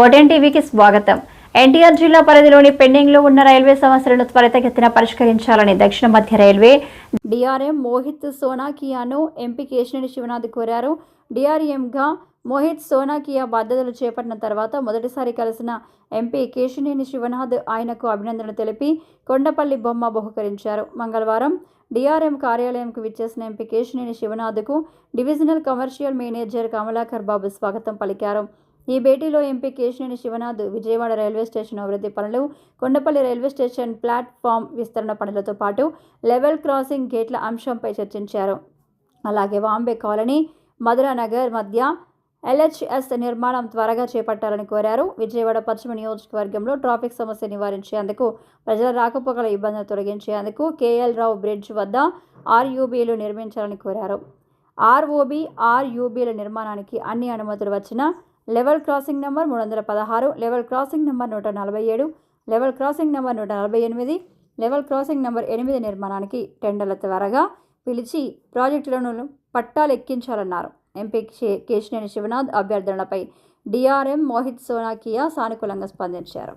ఓటెన్ టీవీకి స్వాగతం. ఎన్టీఆర్ జిల్లా పరిధిలోని పెండింగ్లో ఉన్న రైల్వే సమస్యలను త్వరితగతిన పరిష్కరించాలని దక్షిణ మధ్య రైల్వే డిఆర్ఎం మోహిత్ సోనాకియాను ఎంపీ కేశినేని శివనాథ్ కోరారు. డిఆర్ఎంగా మోహిత్ సోనాకియా బాధ్యతలు చేపట్టిన తర్వాత మొదటిసారి కలిసిన ఎంపీ కేశినేని శివనాథ్ ఆయనకు అభినందనలు తెలిపి కొండపల్లి బొమ్మ బహుకరించారు. మంగళవారం డిఆర్ఎం కార్యాలయంకు విచ్చేసిన MP Kesineni శివనాథ్కు divisional commercial manager Kamalakar Babu స్వాగతం పలికారు. ఈ భేటీలో MP Keshineni Sivanath Vijayawada railway station అభివృద్ధి పనులు కొండపల్లి రైల్వే స్టేషన్ ప్లాట్ఫామ్ విస్తరణ పనులతో పాటు లెవెల్ క్రాసింగ్ గేట్ల అంశంపై చర్చించారు. అలాగే వాంబే కాలనీ మధురానగర్ మధ్య ఎల్హెచ్ఎస్ నిర్మాణం త్వరగా చేపట్టాలని కోరారు. విజయవాడ పశ్చిమ నియోజకవర్గంలో ట్రాఫిక్ సమస్య నివారించేందుకు ప్రజల రాకపోకల ఇబ్బందులు తొలగించేందుకు కేఎల్ రావు బ్రిడ్జ్ వద్ద ఆర్యూబీలు నిర్మించాలని కోరారు. ఆర్ఓబి ఆర్యూబీల నిర్మాణానికి అన్ని అనుమతులు వచ్చిన లెవెల్ క్రాసింగ్ నెంబర్ మూడు వందల పదహారు లెవెల్ క్రాసింగ్ నెంబర్ నూట నలభై ఏడు లెవెల్ క్రాసింగ్ నెంబర్ నూట నలభై ఎనిమిది లెవెల్ క్రాసింగ్ నెంబర్ ఎనిమిది నిర్మాణానికి టెండర్ల త్వరగా పిలిచి ప్రాజెక్టులను పట్టాలు ఎక్కించాలన్నారు ఎంపీ కేశినేని శివనాథ్ అభ్యర్థనలపై డిఆర్ఎం మోహిత్ సోనాకియా సానుకూలంగా స్పందించారు.